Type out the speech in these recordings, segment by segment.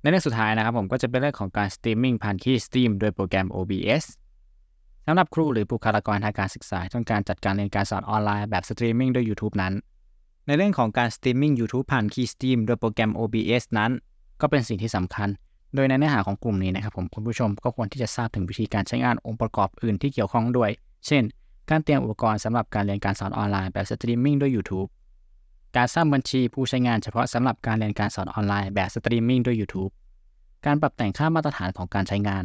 ในเรื่องสุดท้ายนะครับผมก็จะเป็นเรื่องของการสตรีมมิ่งผ่านคีย์ Steam โดยโปรแกรม OBS สำหรับครูหรือบุคลากรทางการศึกษาที่ต้องการจัดการเรียนการสอนออนไลน์แบบสตรีมมิ่งด้วย YouTube นั้น ในเรื่องของการสตรีมมิ่ง YouTube ผ่านคีย์ Steam โดยโปรแกรม OBS นั้น ก็เป็นสิ่งที่สำคัญ โดยในเนื้อหาของกลุ่มนี้นะครับผมคุณผู้ชมก็ควรที่จะทราบถึงวิธีการใช้งานองค์ประกอบอื่นที่เกี่ยวข้องด้วย เช่น การเตรียมอุปกรณ์สำหรับการเรียนการสอนออนไลน์แบบสตรีมมิ่งด้วย YouTube การสร้างบัญชีผู้ใช้งานเฉพาะสำหรับการเรียนการสอนออนไลน์แบบสตรีมมิ่งด้วย YouTube การปรับแต่งค่ามาตรฐานของการใช้งาน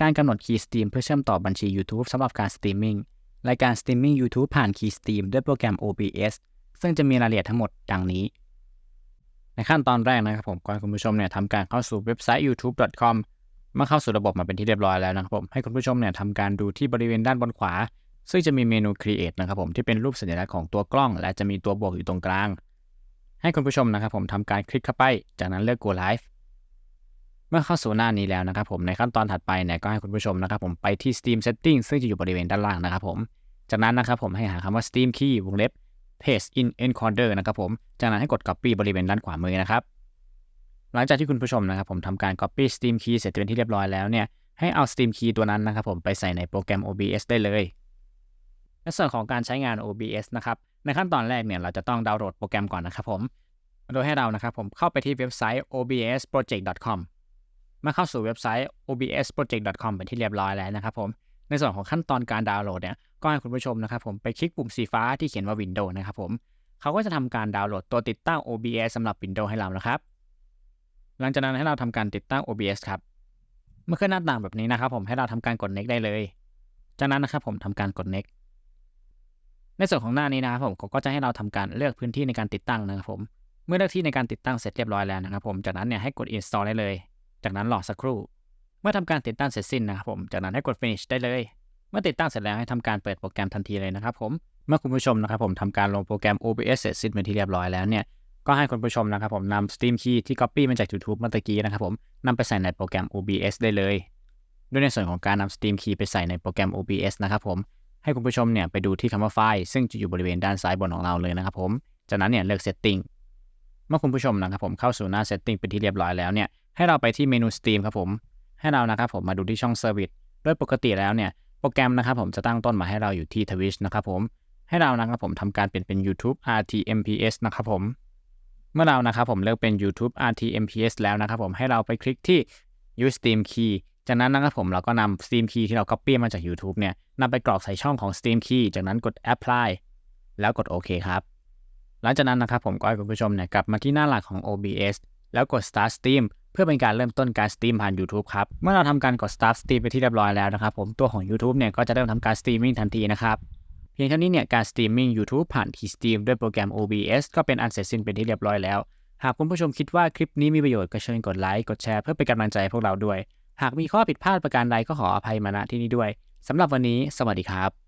การกำหนดคีย์สตรีมเพื่อเชื่อมต่อบัญชี YouTube สำหรับการสตรีมมิ่งและการสตรีมมิ่ง YouTube ผ่านคีย์สตรีมด้วยโปรแกรม OBS ซึ่งจะมีรายละเอียดทั้งหมดดังนี้ ในขั้นตอนแรกนะครับผมก่อนคุณผู้ชมเนี่ยทำการเข้าสู่เว็บไซต์ youtube.com เมื่อเข้าสู่ระบบมาเป็นที่เรียบร้อยแล้วนะครับผมให้คุณผู้ชมเนี่ยทำการดูที่บริเวณด้านบนขวา ซึ่งจะมีเมนู Create นะครับผมที่เป็นรูปสัญลักษณ์ของตัวกล้อง และจะมีตัวบวกอยู่ตรงกลาง ให้คุณผู้ชมนะครับผมทำการคลิกเข้าไป จากนั้นเลือก Go Live เมื่อเข้าสู่หน้านี้แล้วนะครับผมในขั้นตอนถัดไปเนี่ยก็ให้คุณผู้ชมนะครับผมไปที่ Steam Setting ซึ่งจะอยู่บริเวณด้านล่างนะครับผม จากนั้นนะครับผมให้หาคำว่า Steam Key วงเล็บ Paste in Encoder นะครับผมจากนั้นให้กด Copy บริเวณด้านขวามือนะครับหลังจากที่คุณผู้ชมนะครับผมทำการ Copy Steam Key เสร็จเป็นที่เรียบร้อยแล้วเนี่ยให้เอา Steam Key ตัวนั้นนะครับผมไปใส่ในโปรแกรม OBS ได้เลย ในส่วนของการใช้งาน OBS นะครับ ในขั้นตอนแรกเนี่ยเราจะต้องดาวน์โหลดโปรแกรมก่อนนะครับผม โดยให้เรานะครับผมเข้าไปที่เว็บไซต์ obsproject.com เมื่อเข้าสู่เว็บไซต์ obsproject.com เป็นที่เรียบร้อยแล้วนะครับผม ในส่วนของขั้นตอนการดาวน์โหลดเนี่ย ก็ให้คุณผู้ชมนะครับผมไปคลิกปุ่มสีฟ้าที่เขียนว่า Windows นะครับผม เขาก็จะทำการดาวน์โหลดตัวติดตั้ง OBS สำหรับ Windows ให้เรานะครับ หลังจากนั้นให้เราทำการติดตั้ง OBS ครับ เมื่อขึ้นหน้าต่างแบบนี้นะครับผม ให้เราทำการกด next ได้เลย จากนั้นนะครับผมทำการกด next ในส่วนของหน้านี้นะครับผมเขาก็จะให้เราทำการเลือกพื้นที่ในการติดตั้งนะครับผมเมื่อเลือกที่ในการติดตั้งเสร็จเรียบร้อยแล้วนะครับผมจากนั้นเนี่ยให้กด install ได้เลย จากนั้นรอสักครู่ เมื่อทำการติดตั้งเสร็จสิ้นนะครับผมจากนั้นให้กด finish ได้เลย เมื่อติดตั้งเสร็จแล้วให้ทำการเปิดโปรแกรมทันทีเลยนะครับผมเมื่อคุณผู้ชมนะครับผมทำการลงโปรแกรม OBS เสร็จสิ้นเป็นที่เรียบร้อยแล้วเนี่ยก็ให้คุณผู้ชมนะครับผมนำ Steam Key ที่ Copy มาจาก YouTube เมื่อกี้นะครับผมนำไปใส่ในโปรแกรม OBS ได้เลย ด้วยในส่วนของการนำ Steam Key ไปใส่ในโปรแกรม OBS นะครับผม ให้คุณผู้ชมเนี่ยไปดูที่คำว่าไฟล์ซึ่งจะอยู่บริเวณด้านซ้ายบนของเราเลยนะครับผมจากนั้นเนี่ยเลือก Setting เมื่อคุณผู้ชมนะครับผมเข้าสู่หน้า Setting เป็นที่เรียบร้อยแล้วเนี่ยให้เราไปที่เมนู Steam ครับผมให้เรานะครับผมมาดูที่ช่อง Service โดยปกติแล้วเนี่ยโปรแกรมนะครับผมจะตั้งต้นมาให้เราอยู่ที่ Twitch นะครับผมให้เรานะครับผมทำการเปลี่ยนเป็น YouTube RTMPS นะครับผมเมื่อเรานะครับผมเลือกเป็น YouTube RTMPS แล้วนะครับผมให้เราไปคลิกที่ Use Steam Key จากนั้นนะครับผมเราก็นำ Steam Key ที่เรา Copy มาจาก YouTube เนี่ยนำไปกรอกใส่ช่องของ Steam Key จากนั้นกด Apply แล้วกดโอเคครับ หลังจากนั้นนะครับผมก็ให้คุณผู้ชมเนี่ยกลับมาที่หน้าหลักของ OBS แล้วกด Start steam เพื่อเป็นการเริ่มต้นการสตรีมผ่าน YouTube ครับ เมื่อเราทำการกด Start Stream ไปที่เรียบร้อยแล้วนะครับผมตัวของ YouTube เนี่ยก็จะเริ่มทำการสตรีมมิ่งทันทีนะครับเพียงเท่านี้เนี่ยการสตรีมมิ่ง YouTube ผ่านที่ Steam ด้วยโปรแกรม OBS ก็เป็นอันเสร็จสิ้นเป็นที่เรียบร้อยแล้ว หากคุณผู้ชมคิดว่าคลิปนี้มีประโยชน์ก็เชิญกดไลค์กดแชร์เพื่อเป็นกำลังใจให้พวกเราด้วย หากมีข้อผิดพลาดประการใดก็ขออภัยมาณที่นี้ด้วยสำหรับวันนี้ สวัสดีครับ